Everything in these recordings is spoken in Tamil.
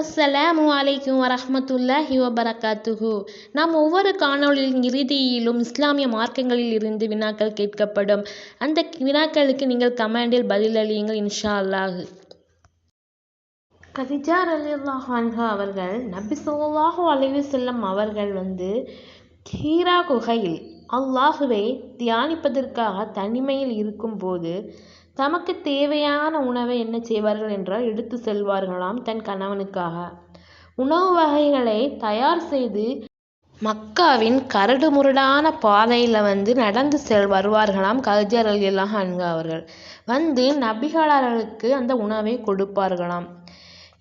அஸ்ஸலாமு அலைக்கும் வரஹமத்துல்லாஹி வபரகாத்துஹு. நாம் ஒவ்வொரு காணொலியின் இறுதியிலும் இஸ்லாமிய மார்க்கங்களில் இருந்து வினாக்கள் கேட்கப்படும். அந்த வினாக்களுக்கு நீங்கள் கமெண்டில் பதிலளியுங்கள் இன்ஷா அல்லாஹ் கதிஜா ரலியல்லாஹு அன்ஹா அவர்கள் நபி சொல்லாஹு அலைஹி செல்லம் அவர்கள் வந்து ஹீரா குகையில் அல்லாஹுவை தியானிப்பதற்காக தனிமையில் இருக்கும்போது தமக்கு தேவையான உணவை என்ன செய்வார்கள் என்றால் எடுத்து செல்வார்களாம் தன் கணவனுக்காக. உணவு வகைகளை தயார் செய்து மக்காவின் கரடுமுரடான பாதையில் வந்து நடந்து செல் வருவார்களாம் கதிஜா ரலியல்லாஹு அன்ஹா அவர்கள். வந்து நபிகளாருக்கு அந்த உணவை கொடுப்பார்களாம்.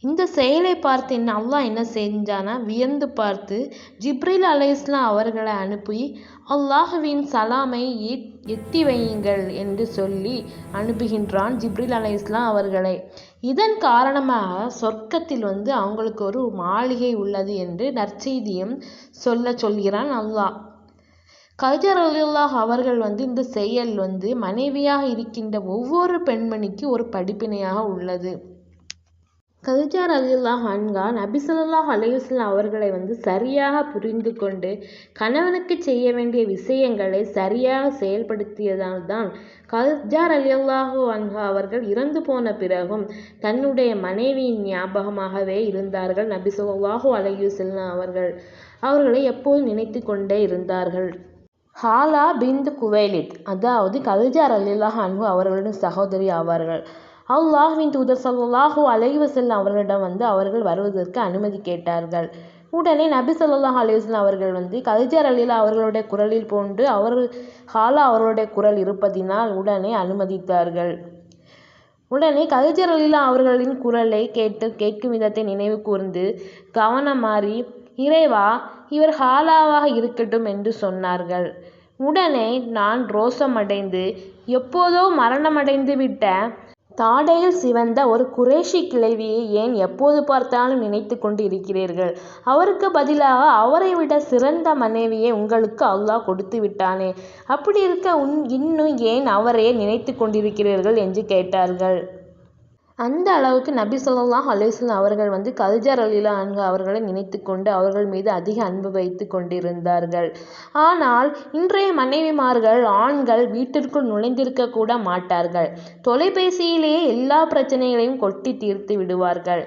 இந்த செயலை பார்த்து என்ன அல்லாஹ் என்ன செஞ்சானா? வியந்து பார்த்து ஜிப்ரில் அலைஹிஸ்லாம் அவர்களை அனுப்பி அல்லாஹுவின் சலாமை எத்தி வையுங்கள் என்று சொல்லி அனுப்புகின்றான் ஜிப்ரில் அலைஹிஸ்லாம் அவர்களை. இதன் காரணமாக சொர்க்கத்தில் வந்து அவங்களுக்கு ஒரு மாளிகை உள்ளது என்று நற்செய்தியும் சொல்ல சொல்கிறான் அல்லாஹ். கஜர் அலில்லாஹ் அவர்கள் வந்து இந்த செயல் வந்து மனைவியாக இருக்கின்ற ஒவ்வொரு பெண்மணிக்கு ஒரு படிப்பினையாக உள்ளது. கல்ஜார் அலில்லாஹ் ஹான்கா நபிசல்லா சொல்லாஹ் அலையுஸ்லாம் அவர்களை வந்து சரியாக புரிந்து கொண்டு கணவனுக்கு செய்ய வேண்டிய விஷயங்களை சரியாக செயல்படுத்தியதால் தான் கதிஜார் அலியல்லாஹு அன்ஹா அவர்கள் இறந்து போன பிறகும் தன்னுடைய மனைவியின் ஞாபகமாகவே இருந்தார்கள். நபி சொல்லாஹு அலையுஸ்லாம் அவர்கள் அவர்களை எப்போதும் நினைத்து கொண்டே இருந்தார்கள். ஹாலா பிந்து குவைலித் அதாவது கல்ஜார் அலில்லாஹ் அன்ஹு அவர்களின் சகோதரி ஆவார்கள். அல்லாஹ்வின் தூதர் சல்லாஹூ அலைவசல்லம் அவர்களிடம் வந்து அவர்கள் வருவதற்கு அனுமதி கேட்டார்கள். உடனே நபி சொல்லாஹ் அலைவசல்லம் அவர்கள் வந்து கலிஜர் அலிலா அவர்களுடைய குரலில் போன்று அவர் ஹாலா அவர்களுடைய குரல் இருப்பதினால் உடனே அனுமதித்தார்கள். உடனே கலிஜர் அலிலா அவர்களின் குரலை கேட்டு கேட்கும் விதத்தை நினைவு கூர்ந்து கவனம் மாறி இறைவா இவர் ஹாலாவாக இருக்கட்டும் என்று சொன்னார்கள். உடனே நான் ரோசமடைந்து எப்போதோ மரணமடைந்து விட்ட தாடையில் சிவந்த ஒரு குரேஷி கிழவியை ஏன் எப்போது பார்த்தாலும் நினைத்து கொண்டு இருக்கிறீர்கள் அவருக்கு பதிலாக அவரை விட சிறந்த மனைவியை உங்களுக்கு அல்லாஹ் கொடுத்து விட்டானே. அப்படி இருக்க உன் இன்னும் ஏன் அவரையே நினைத்து கொண்டிருக்கிறீர்கள் என்று கேட்டார்கள். அந்த அளவுக்கு நபி சொல்லாஹ் அலிஸ்லாம் அவர்கள் வந்து கல்ஜர் அலிலா அன்கு அவர்களை நினைத்து கொண்டு அவர்கள் மீது அதிக அன்பு வைத்து கொண்டிருந்தார்கள். ஆனால் இன்றைய மனைவிமார்கள் ஆண்கள் வீட்டிற்குள் நுழைந்திருக்க கூட மாட்டார்கள். தொலைபேசியிலேயே எல்லா பிரச்சனைகளையும் கொட்டி தீர்த்து விடுவார்கள்.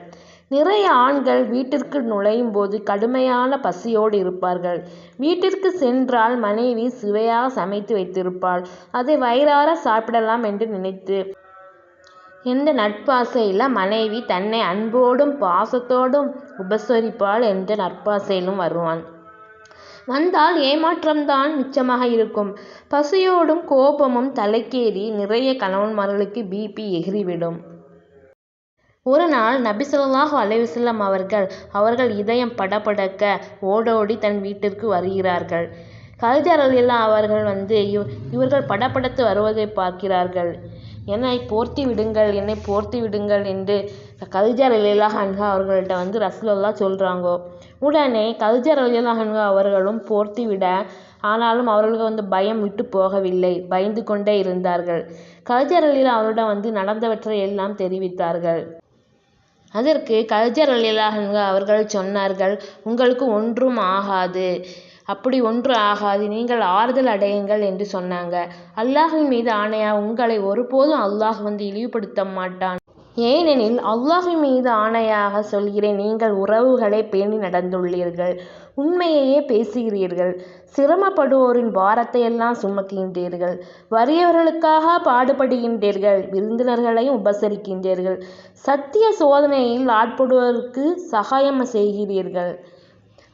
நிறைய ஆண்கள் வீட்டிற்கு நுழையும் போது கடுமையான பசியோடு இருப்பார்கள். வீட்டிற்கு சென்றால் மனைவி சுவையாக சமைத்து வைத்திருப்பாள். அதை வயிறார சாப்பிடலாம் என்று நினைத்து இந்த நட்பாசையில் மனைவி தன்னை அன்போடும் பாசத்தோடும் உபசரிப்பாள் என்ற நட்பாசையிலும் வருவான். வந்தால் ஏமாற்றம்தான் மிச்சமாக இருக்கும். பசியோடும் கோபமும் தலைக்கேறி நிறைய கணவன்மார்களுக்கு பிபி எகிறிவிடும் ஒரு நாள் நபி சொல்லாஹு அலைவசல்லம் அவர்கள் அவர்கள் இதயம் படபடக்க ஓடோடி தன் வீட்டிற்கு வருகிறார்கள். கல்ஜர் அலிலாம் அவர்கள் வந்து இவர்கள் படப்படத்து வருவதை பார்க்கிறார்கள். என்னை போர்த்தி விடுங்கள் என்னை போர்த்தி விடுங்கள் என்று கதிஜர் ரலீலா ஹன்ஹா அவர்கள்ட்ட வந்து ரசூலுல்லா சொல்கிறாங்கோ உடனே கதிஜர் ரலீலா ஹன்ஹா அவர்களும் போர்த்தி விட ஆனாலும் அவர்களுக்கு வந்து பயம் விட்டு போகவில்லை பயந்து கொண்டே இருந்தார்கள். கதிஜர் ரலீலா அவரிடம் வந்து நடந்தவற்றை எல்லாம் தெரிவித்தார்கள். அதற்கு கதிஜர் ரலீலா ஹன்ஹா அவர்கள் சொன்னார்கள் உங்களுக்கு ஒன்றும் ஆகாது. அப்படி ஒன்று ஆகாது. நீங்கள் ஆறுதல் அடையுங்கள் என்று சொன்னாங்க. அல்லாஹின் மீது ஆணையா உங்களை ஒருபோதும் அல்லாஹ் வந்து இழிவுபடுத்த மாட்டான். ஏனெனில் அல்லாஹின் மீது ஆணையாக சொல்கிறேன் நீங்கள் உறவுகளை பேணி நடந்துள்ளீர்கள். உண்மையையே பேசுகிறீர்கள். சிரமப்படுவோரின் பாரத்தை எல்லாம் சுமக்கின்றீர்கள். வறியவர்களுக்காக பாடுபடுகின்றீர்கள். விருந்தினர்களையும் உபசரிக்கின்றீர்கள். சத்திய சோதனையில் ஆட்படுவோருக்கு சகாயம் செய்கிறீர்கள்.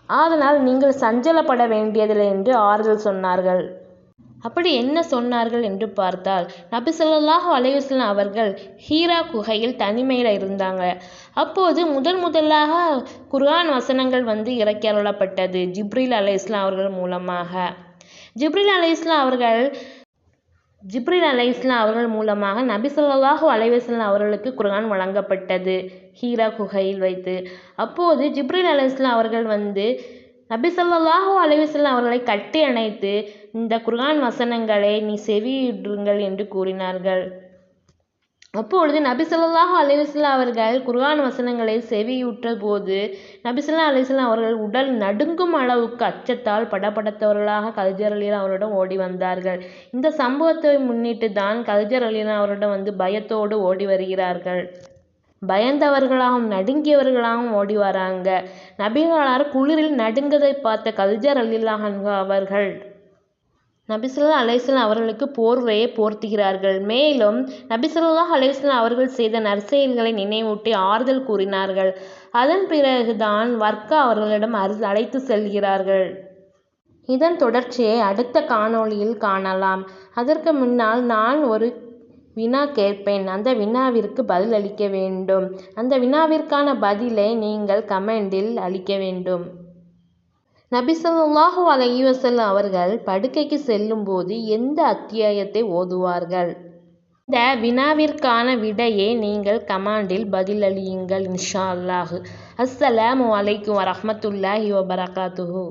அதனால் நீங்கள் சஞ்சலப்பட வேண்டியதில்லை என்று ஆறுதல் சொன்னார்கள். அப்படி என்ன சொன்னார்கள் என்று பார்த்தால் நபி சொல்லாஹு அலையுஸ்லாம் அவர்கள் ஹீரா குகையில் தனிமையில் இருந்தாங்க. அப்போது முதல் முதலாக குர்ஆன் வசனங்கள் வந்து இறக்கி அருளப்பட்டது ஜிப்ரில் அலை இஸ்லாம் அவர்கள் மூலமாக. ஜிப்ரில் அலை இஸ்லாம் அவர்கள் ஜிப்ரில் அலை இஸ்லாம் அவர்கள் மூலமாக நபி சொல்லாஹு அலைவசல்லாம் அவர்களுக்கு குரான் வழங்கப்பட்டது. ஹீரா குகையில் வைத்து. அப்போது ஜிப்ரில் அலை இஸ்லாம் அவர்கள் வந்து நபி சொல்லாஹு அலைவசல்லாம் அவர்களை கட்டி அணைத்து இந்த குர்ஆன் வசனங்களை நீ செவியிடுங்கள் என்று கூறினார்கள். அப்பொழுது நபி ஸல்லல்லாஹு அலைஹி வஸல்லம் அவர்கள் குர்ஆன் வசனங்களை செவியுற்ற போது நபி ஸல்லல்லாஹு அலைஹி வஸல்லம் அவர்கள் உடல் நடுங்கும் அளவுக்கு அச்சத்தால் படபடத்தவர்களாக கதிஜர் ரலியல்லாஹு அவரிடம் ஓடி வந்தார்கள். இந்த சம்பவத்தை முன்னிட்டு தான் கதிஜர் ரலியல்லாஹு அவரிடம் வந்து பயத்தோடு ஓடி வருகிறார்கள். பயந்தவர்களாகவும் நடுங்கியவர்களாகவும் ஓடி வராங்க. நபிகளார் குளிரில் நடுங்கதை பார்த்த கலிஜர் ரலியல்லாஹு அவர்கள் நபிசல்லா அலைஸ்லாம் அவர்களுக்கு போர்வையை போர்த்துகிறார்கள். மேலும் நபிசல்லாஹ் அலைஸ்லாம் அவர்கள் செய்த நற்செயல்களை நினைவூட்டி ஆறுதல் கூறினார்கள். அதன் பிறகுதான் வர்க்கா அவர்களிடம் அழைத்து செல்கிறார்கள். இதன் தொடர்ச்சியை அடுத்த காணொளியில் காணலாம். அதற்கு முன்னால் நான் ஒரு வினா கேட்பேன். அந்த வினாவிற்கு பதில் அளிக்க வேண்டும். அந்த வினாவிற்கான பதிலை நீங்கள் கமெண்டில் அளிக்க வேண்டும். நபிசல்லாஹு ஸல்லல்லாஹு அலைஹி அவர்கள் படுக்கைக்கு செல்லும்போது எந்த அத்தியாயத்தை ஓதுவார்கள்? இந்த வினாவிற்கான விடையை நீங்கள் கமாண்டில் பதிலளியுங்கள் இன்ஷா அல்லாஹ். அஸ்ஸலாமு அலைக்கும் வரமத்துல்லாஹி வபரகாத்துஹூ.